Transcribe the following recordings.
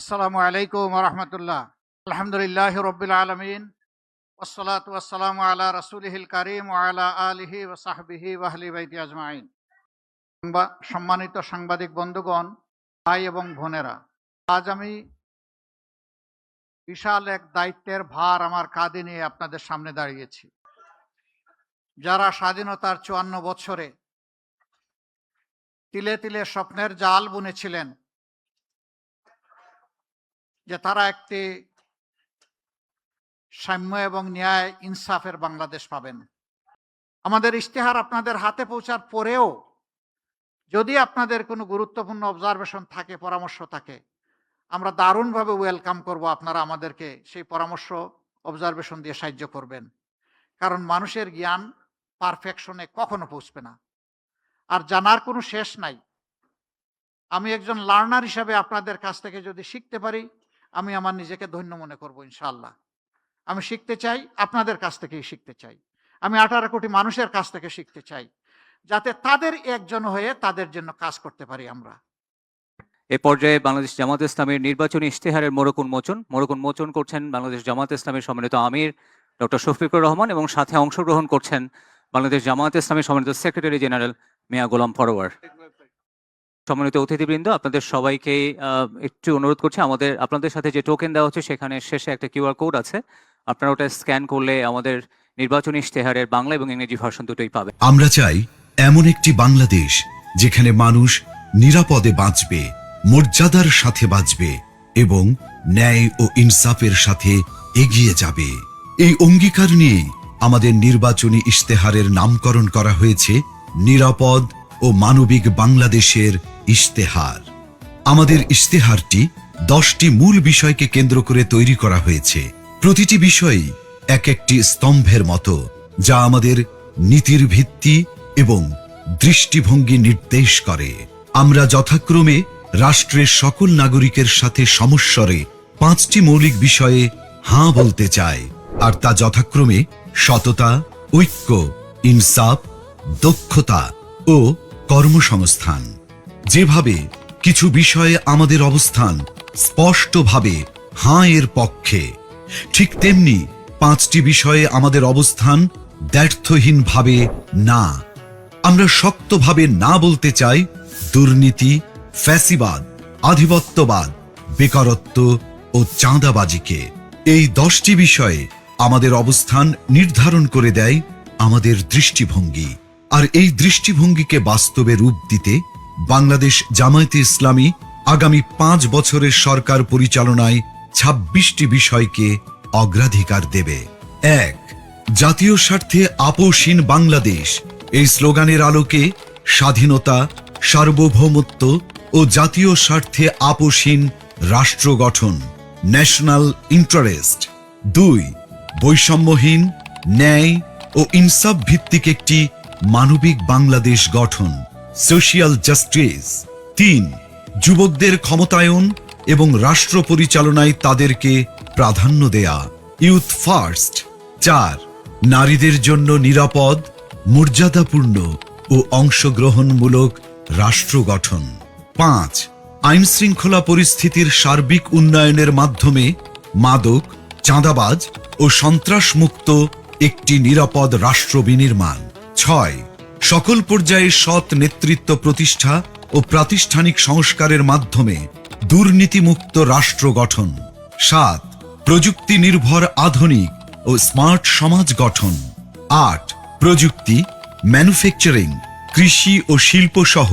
আসসালামু আলাইকুম রহমতুল্লাহ। আলহামদুলিল্লাহ রবিল আলমিন। ওসলাত ওয়াসালাম আলা রসুলহিল করিম আলা আলিহি ওসাহবিহি ওয়াহলি বাইতি আজমাইন। সম্মানিত সাংবাদিক বন্ধুগণ, ভাই এবং বোনেরা, আজ আমি বিশাল এক দায়িত্বের ভার আমার কাঁধে নিয়ে আপনাদের সামনে দাঁড়িয়েছি। যারা স্বাধীনতার চুয়ান্ন বছরে তিলে তিলে স্বপ্নের জাল বুনেছিলেন যে তারা একটি সাম্য এবং ন্যায় ইনসাফের বাংলাদেশ পাবেন। আমাদের ইশতেহার আপনাদের হাতে পৌঁছার পরেও যদি আপনাদের কোনো গুরুত্বপূর্ণ অবজারভেশন থাকে, পরামর্শ থাকে, আমরা দারুণভাবে ওয়েলকাম করব আপনারা আমাদেরকে সেই পরামর্শ অবজারভেশন দিয়ে সাহায্য করবেন। কারণ মানুষের জ্ঞান পারফেকশনে কখনো পৌঁছবে না। আর জানার কোনো শেষ নাই। আমি একজন লার্নার হিসাবে আপনাদের কাছ থেকে যদি শিখতে পারি আমি আমার নিজেকে ধন্য মনে করব ইনশাল্লাহ আমি শিখতে চাই, আপনাদের কাছ থেকেই শিখতে চাই। আমি আঠারো কোটি মানুষের কাছ থেকে শিখতে চাই, যাতে তাদের একজন হয়ে তাদের জন্য কাজ করতে পারি আমরা। এ পর্যায়ে বাংলাদেশ জামাত ইসলামের নির্বাচনী ইশতেহারের মোড়ক উন্মোচন মোড়ক উন্মোচন করছেন বাংলাদেশ জামাত ইসলামের সম্মানিত আমির ডক্টর শফিকুর রহমান এবং সাথে অংশগ্রহণ করছেন বাংলাদেশ জামাত ইসলামের সম্মানিত সেক্রেটারি জেনারেল মিয়া গোলাম ফরওয়ার সম্মানিত অতিথিবৃন্দ, আপনাদের সবাইকে একটু অনুরোধ করছি। আমাদের, আপনাদের সাথে যে টোকেন দেওয়া হচ্ছে, সেখানে শেষে একটা কিউআর কোড আছে। আপনারা ওটা স্ক্যান করলে আমাদের নির্বাচনী ইশতেহারের বাংলা এবং ইংরেজি ভার্সন দুটোই পাবে আমরা চাই এমন একটি বাংলাদেশ যেখানে মানুষ নিরাপদে বাঁচবে, মর্যাদার সাথে বাঁচবে এবং ন্যায় ও ইনসাফের সাথে এগিয়ে যাবে। এই অঙ্গীকার নিয়েই আমাদের নির্বাচনী ইশতেহারের নামকরণ করা হয়েছে নিরাপদ ও মানবিক বাংলাদেশের ইশতেহার। আমাদের ইশতেহারটি দশটি মূল বিষয়কে কেন্দ্র করে তৈরি করা হয়েছে। প্রতিটি বিষয়ই এক একটি স্তম্ভের মতো, যা আমাদের নীতির ভিত্তি এবং দৃষ্টিভঙ্গি নির্দেশ করে। আমরা যথাক্রমে রাষ্ট্রের সকল নাগরিকের সাথে সমস্বরে পাঁচটি মৌলিক বিষয়ে হাঁ বলতে চাই, আর তা যথাক্রমে সততা, ঐক্য, ইনসাফ, দক্ষতা ও কর্মসংস্থান। যেভাবে কিছু বিষয়ে আমাদের অবস্থান স্পষ্টভাবে হাঁ এর পক্ষে, ঠিক তেমনি পাঁচটি বিষয়ে আমাদের অবস্থান দ্ব্যর্থহীনভাবে না। আমরা শক্তভাবে না বলতে চাই দুর্নীতি, ফ্যাসিবাদ, আধিপত্যবাদ, বেকারত্ব ও চাঁদাবাজিকে। এই দশটি বিষয়ে আমাদের অবস্থান নির্ধারণ করে দেয় আমাদের দৃষ্টিভঙ্গি। আর এই দৃষ্টিভঙ্গিকে বাস্তবে রূপ দিতে বাংলাদেশ জামায়াতে ইসলামী আগামী পাঁচ বছরের সরকার পরিচালনায় ছাব্বিশটি বিষয়কে অগ্রাধিকার দেবে। এক, জাতীয় স্বার্থে আপোষহীন বাংলাদেশ। এই স্লোগানের আলোকে স্বাধীনতা, সার্বভৌমত্ব ও জাতীয় স্বার্থে আপোষহীন রাষ্ট্র গঠন, ন্যাশনাল ইন্টারেস্ট। দুই, বৈষম্যহীন, ন্যায় ও ইনসাফ ভিত্তিক একটি মানবিক বাংলাদেশ গঠন সোশিয়াল জাস্টিস তিন, যুবকদের ক্ষমতায়ন এবং রাষ্ট্র পরিচালনায় তাদেরকে প্রাধান্য দেয়া ইউথ ফার্স্ট চার, নারীদের জন্য নিরাপদ, মর্যাদাপূর্ণ ও অংশগ্রহণমূলক রাষ্ট্র গঠন। পাঁচ আইন শৃঙ্খলা পরিস্থিতির সার্বিক উন্নয়নের মাধ্যমে মাদক, চাঁদাবাজ ও সন্ত্রাসমুক্ত একটি নিরাপদ রাষ্ট্র বিনির্মাণ। ছয়, সকল পর্যায়ে সৎ নেতৃত্ব প্রতিষ্ঠা ও প্রাতিষ্ঠানিক সংস্কারের মাধ্যমে দুর্নীতিমুক্ত রাষ্ট্র গঠন। সাত প্রযুক্তি নির্ভর আধুনিক ও স্মার্ট সমাজ গঠন। আট, প্রযুক্তি, ম্যানুফ্যাকচারিং, কৃষি ও শিল্প সহ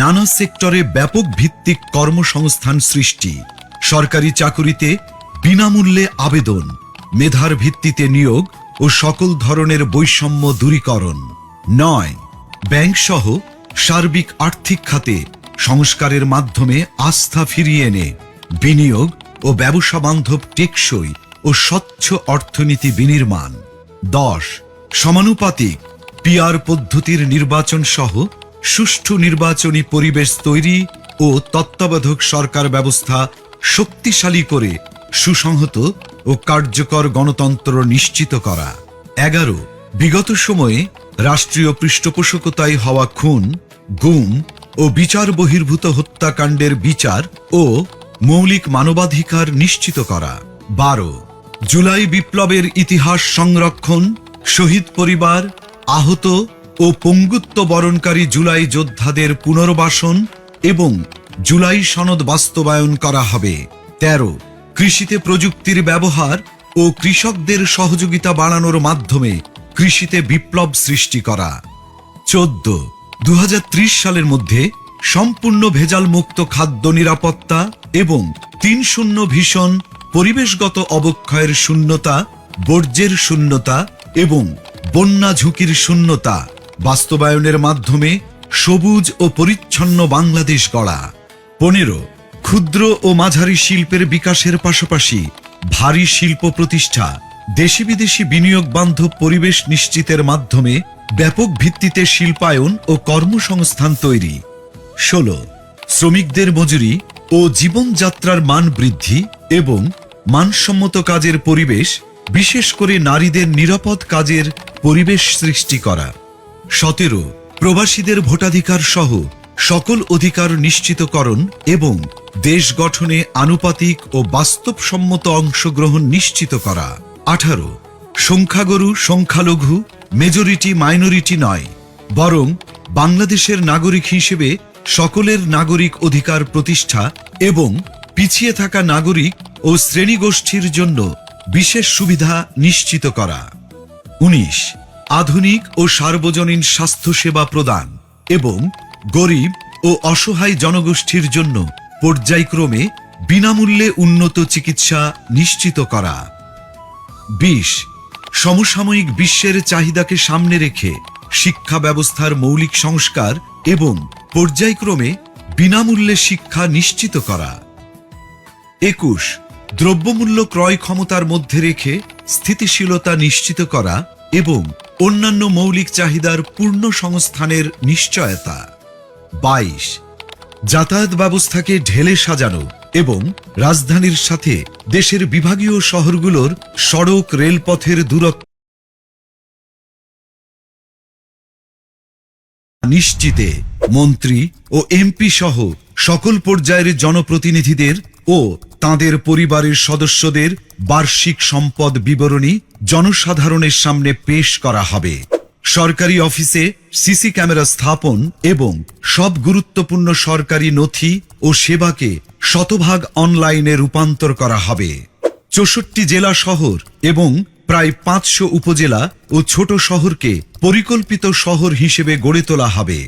নানা সেক্টরে ব্যাপক ভিত্তিক কর্মসংস্থান সৃষ্টি। সরকারি চাকুরিতে বিনামূল্যে আবেদন, মেধার ভিত্তিতে নিয়োগ ও সকল ধরনের বৈষম্য দূরীকরণ। নয় ব্যাংক সহ সার্বিক আর্থিক খাতে সংস্কারের মাধ্যমে আস্থা ফিরিয়ে এনে বিনিয়োগ ও ব্যবসা বান্ধব টেকসই ও স্বচ্ছ অর্থনীতি বিনির্মাণ। দশ, সমানুপাতিক পিআর পদ্ধতির নির্বাচন সহ সুষ্ঠু নির্বাচনী পরিবেশ তৈরি ও তত্ত্বাবধায়ক সরকার ব্যবস্থা শক্তিশালী করে সুসংহত ও কার্যকর গণতন্ত্র নিশ্চিত করা। এগারো, বিগত সময়ে রাষ্ট্রীয় পৃষ্ঠপোষকতায় হওয়া খুন, গুম ও বিচার বহির্ভূত হত্যাকাণ্ডের বিচার ও মৌলিক মানবাধিকার নিশ্চিত করা। বারো, জুলাই বিপ্লবের ইতিহাস সংরক্ষণ, শহীদ পরিবার, আহত ও পঙ্গুত্ব বরণকারী জুলাই যোদ্ধাদের পুনর্বাসন এবং জুলাই সনদ বাস্তবায়ন করা হবে। তেরো কৃষিতে প্রযুক্তির ব্যবহার ও কৃষকদের সহযোগিতা বাড়ানোর মাধ্যমে কৃষিতে বিপ্লব সৃষ্টি করা। চোদ্দ। দু সালের মধ্যে সম্পূর্ণ ভেজাল মুক্ত খাদ্য নিরাপত্তা এবং তিন শূন্য ভীষণ পরিবেশগত অবক্ষয়ের শূন্যতা, বর্জ্যের শূন্যতা এবং বন্যা ঝুঁকির শূন্যতা বাস্তবায়নের মাধ্যমে সবুজ ও পরিচ্ছন্ন বাংলাদেশ গড়া। পনেরো। ক্ষুদ্র ও মাঝারি শিল্পের বিকাশের পাশাপাশি ভারী শিল্প প্রতিষ্ঠা দেশি বিদেশি বিনিয়োগ বান্ধব পরিবেশ নিশ্চিতের মাধ্যমে ব্যাপক ভিত্তিতে শিল্পায়ন ও কর্মসংস্থান তৈরি। ষোলো, শ্রমিকদের মজুরি ও জীবনযাত্রার মান বৃদ্ধি এবং মানসম্মত কাজের পরিবেশ, বিশেষ করে নারীদের নিরাপদ কাজের পরিবেশ সৃষ্টি করা। সতেরো, প্রবাসীদের ভোটাধিকার সহ সকল অধিকার নিশ্চিতকরণ এবং দেশ গঠনে আনুপাতিক ও বাস্তবসম্মত অংশগ্রহণ নিশ্চিত করা। আঠারো, সংখ্যাগরু, সংখ্যালঘু মেজরিটি মাইনরিটি নয়, বরং বাংলাদেশের নাগরিক হিসেবে সকলের নাগরিক অধিকার প্রতিষ্ঠা এবং পিছিয়ে থাকা নাগরিক ও শ্রেণীগোষ্ঠীর জন্য বিশেষ সুবিধা নিশ্চিত করা। উনিশ, আধুনিক ও সার্বজনীন স্বাস্থ্যসেবা প্রদান এবং গরিব ও অসহায় জনগোষ্ঠীর জন্য পর্যায়ক্রমে বিনামূল্যে উন্নত চিকিৎসা নিশ্চিত করা। বিশ, সমসাময়িক বিশ্বের চাহিদাকে সামনে রেখে শিক্ষা ব্যবস্থার মৌলিক সংস্কার এবং পর্যায়ক্রমে বিনামূল্যে শিক্ষা নিশ্চিত করা। একুশ, দ্রব্যমূল্য ক্রয় ক্ষমতার মধ্যে রেখে স্থিতিশীলতা নিশ্চিত করা এবং অন্যান্য মৌলিক চাহিদার পূর্ণ সংস্থানের নিশ্চয়তা। বাইশ যাতায়াত ব্যবস্থাকে ঢেলে সাজানো এবং রাজধানীর সাথে দেশের বিভাগীয় শহরগুলোর সড়ক রেলপথের দূরত্ব নিশ্চিতে মন্ত্রী ও এমপি সহ সকল পর্যায়ের জনপ্রতিনিধিদের ও তাদের পরিবারের সদস্যদের বার্ষিক সম্পদ বিবরণী জনসাধারণের সামনে পেশ করা হবে। সরকারি অফিসে সিসি ক্যামেরা স্থাপন এবং সব গুরুত্বপূর্ণ সরকারি নথি ও সেবাকে শতভাগ অনলাইনে রূপান্তর করা হবে। চৌষট্টি জেলা শহর এবং প্রায় পাঁচশো উপজেলা ও ছোট শহরকে পরিকল্পিত শহর হিসেবে গড়ে তোলা হবে।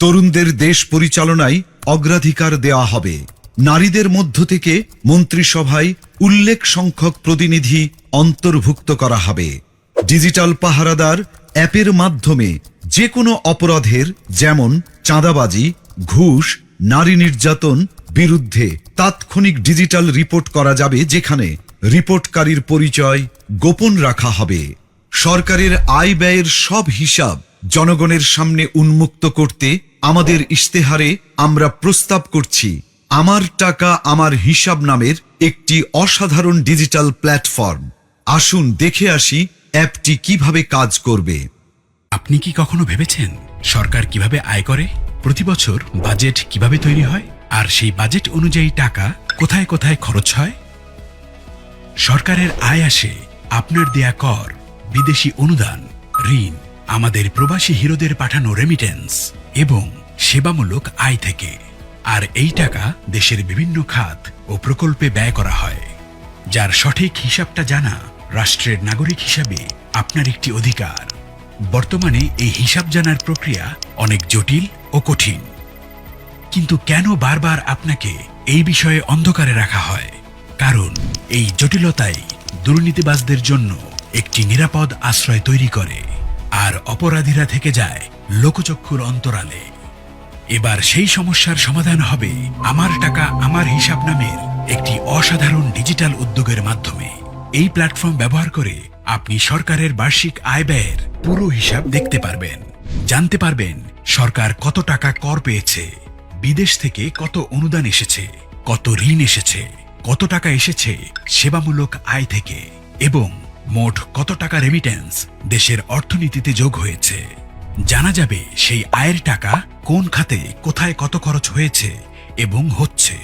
তরুণদের দেশ পরিচালনায় অগ্রাধিকার দেওয়া হবে। নারীদের মধ্য থেকে মন্ত্রিসভায় উল্লেখ সংখ্যক প্রতিনিধি অন্তর্ভুক্ত করা হবে। ডিজিটাল পাহারাদার অ্যাপের মাধ্যমে যে কোনো অপরাধের যেমন চাঁদাবাজি, ঘুষ, নারী নির্যাতন বিরুদ্ধে তাৎক্ষণিক ডিজিটাল রিপোর্ট করা যাবে যেখানে রিপোর্টকারীর পরিচয় গোপন রাখা হবে। সরকারের আয় ব্যয়ের সব হিসাব জনগণের সামনে উন্মুক্ত করতে আমাদের ইশতেহারে আমরা প্রস্তাব করছি, আমার টাকা আমার হিসাব নামের একটি অসাধারণ ডিজিটাল প্ল্যাটফর্ম। আসুন দেখে আসি অ্যাপটি কীভাবে কাজ করবে? আপনি কি কখনো ভেবেছেন সরকার কীভাবে আয় করে? প্রতি বছর বাজেট কীভাবে তৈরি হয়? আর সেই বাজেট অনুযায়ী টাকা কোথায় কোথায় খরচ হয়? সরকারের আয় আসে আপনার দেয়া কর, বিদেশি অনুদান, ঋণ, আমাদের প্রবাসী হিরোদের পাঠানো রেমিটেন্স এবং সেবামূলক আয় থেকে। আর এই টাকা দেশের বিভিন্ন খাত ও প্রকল্পে ব্যয় করা হয়। যার সঠিক হিসাবটা জানা রাষ্ট্রের নাগরিক হিসাবে আপনার একটি অধিকার। বর্তমানে এই হিসাব জানার প্রক্রিয়া অনেক জটিল ও কঠিন। কিন্তু কেন বারবার আপনাকে এই বিষয়ে অন্ধকারে রাখা হয়? কারণ এই জটিলতাই দুর্নীতিবাজদের জন্য একটি নিরাপদ আশ্রয় তৈরি করে, আর অপরাধীরা থেকে যায় লোকচক্ষুর অন্তরালে। এবার সেই সমস্যার সমাধান হবে আমার টাকা আমার হিসাব নামের একটি অসাধারণ ডিজিটাল উদ্যোগের মাধ্যমে। এই প্ল্যাটফর্ম ব্যবহার করে আপনি সরকারের বার্ষিক আয় ব্যয়ের পুরো হিসাব দেখতে পারবেন। জানতে পারবেন সরকার কত টাকা কর পেয়েছে, বিদেশ থেকে কত অনুদান এসেছে, কত ঋণ এসেছে, কত টাকা এসেছে সেবামূলক আয় থেকে, এবং মোট কত টাকা রেমিটেন্স দেশের অর্থনীতিতে যোগ হয়েছে। জানা যাবে সেই আয়ের টাকা কোন খাতে কোথায় কত খরচ হয়েছে এবং হচ্ছে।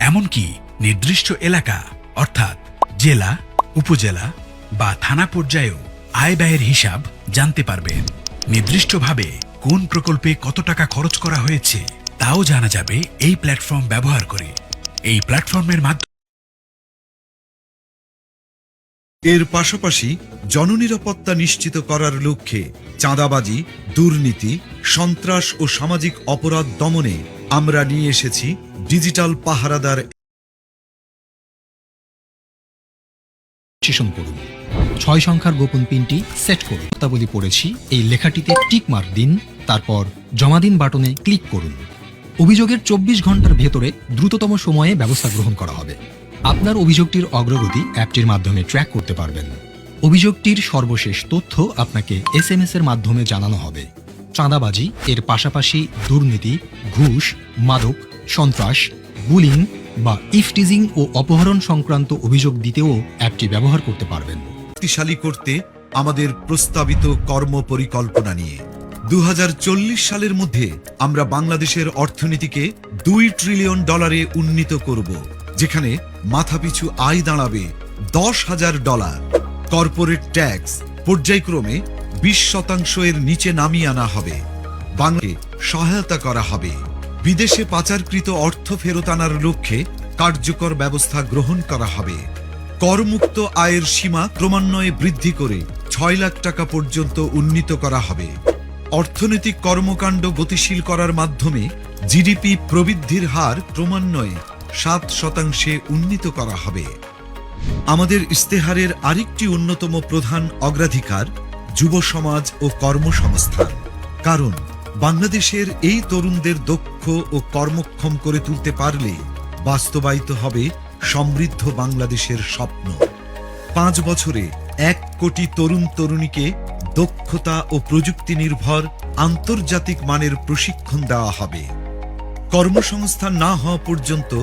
এমনকি নির্দিষ্ট এলাকা, অর্থাৎ জেলা উপজেলা বা থানা পর্যায়েও আয় ব্যয়ের হিসাব জানতে পারবেন নির্দিষ্টভাবে কোন প্রকল্পে কত টাকা খরচ করা হয়েছে তাও জানা যাবে এই প্ল্যাটফর্ম ব্যবহার করে। এই প্ল্যাটফর্মের মাধ্যমে এর পাশাপাশি জননিরাপত্তা নিশ্চিত করার লক্ষ্যে চাঁদাবাজি, দুর্নীতি, সন্ত্রাস ও সামাজিক অপরাধ দমনে আমরা নিয়ে এসেছি ডিজিটাল পাহারাদার সেশন করুন। ছয় সংখ্যার গোপন পিনটি সেট করুন। শর্তাবলী পড়েছি, এই লেখাটিতে টিক মার্ক দিন, তারপর জমা দিন বাটনে ক্লিক করুন। অভিযোগের চব্বিশ ঘণ্টার ভেতরে দ্রুততম সময়ে ব্যবস্থা গ্রহণ করা হবে। আপনার অভিযোগটির অগ্রগতি অ্যাপটির মাধ্যমে ট্র্যাক করতে পারবেন। অভিযোগটির সর্বশেষ তথ্য আপনাকে এস এম এর মাধ্যমে জানানো হবে। চাঁদাবাজি, এর পাশাপাশি দুর্নীতি, ঘুষ, মাদক, সন্ত্রাস, বুলিং বা ইফটিজিং ও অপহরণ সংক্রান্ত অভিযোগ দিতেও অ্যাপটি ব্যবহার করতে পারবেন। শক্তিশালী করতে আমাদের প্রস্তাবিত কর্ম পরিকল্পনা নিয়ে। দু হাজার চল্লিশ সালের মধ্যে আমরা বাংলাদেশের অর্থনীতিকে দুই ট্রিলিয়ন ডলারে উন্নীত করব, যেখানে মাথাপিছু আয় দাঁড়াবে দশ হাজার ডলার কর্পোরেট ট্যাক্স পর্যায়ক্রমে বিশ শতাংশ এর নিচে নামিয়ে আনা হবে। বাংলাকে সহায়তা করা হবে। বিদেশে পাচারকৃত অর্থ ফেরত আনার লক্ষ্যে কার্যকর ব্যবস্থা গ্রহণ করা হবে। করমুক্ত আয়ের সীমা ক্রমান্বয়ে বৃদ্ধি করে ছয় লাখ টাকা পর্যন্ত উন্নীত করা হবে। অর্থনৈতিক কর্মকাণ্ড গতিশীল করার মাধ্যমে জিডিপি প্রবৃদ্ধির হার ক্রমান্বয়ে সাত শতাংশে উন্নীত করা হবে। আমাদের ইস্তেহারের আরেকটি অন্যতম প্রধান অগ্রাধিকার যুব সমাজ ও কর্মসংস্থান। কারণ বাংলাদেশের এই তরুণদের দক্ষ ও কর্মক্ষম করে তুলতে পারলে বাস্তবায়িত হবে সমৃদ্ধ বাংলাদেশের স্বপ্ন। পাঁচ বছরে এক কোটি তরুণ তরুণীকে দক্ষতা ও প্রযুক্তি নির্ভর আন্তর্জাতিক মানের প্রশিক্ষণ দেওয়া হবে। কর্মসংস্থান না হওয়া পর্যন্ত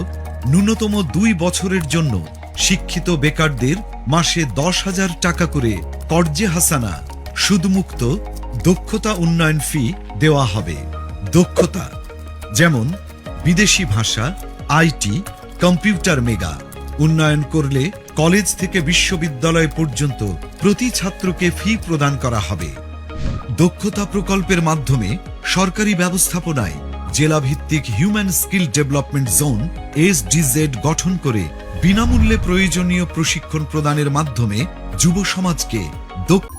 ন্যূনতম দুই বছরের জন্য শিক্ষিত বেকারদের মাসে দশ হাজার টাকা করে কর্জে হাসানা, সুদমুক্ত দক্ষতা উন্নয়ন ফি দেওয়া হবে। দক্ষতা, যেমন বিদেশি ভাষা আইটি কম্পিউটার মেগা। উন্নয়ন করলে কলেজ থেকে বিশ্ববিদ্যালয় পর্যন্ত প্রতি ছাত্রকে ফি প্রদান করা হবে। দক্ষতা প্রকল্পের মাধ্যমে সরকারি ব্যবস্থাপনায় জেলাভিত্তিক human skill development zone S SDZ গঠন করে বিনামূল্যে প্রয়োজনীয় প্রশিক্ষণ প্রদানের মাধ্যমে যুব সমাজকে দক্ষ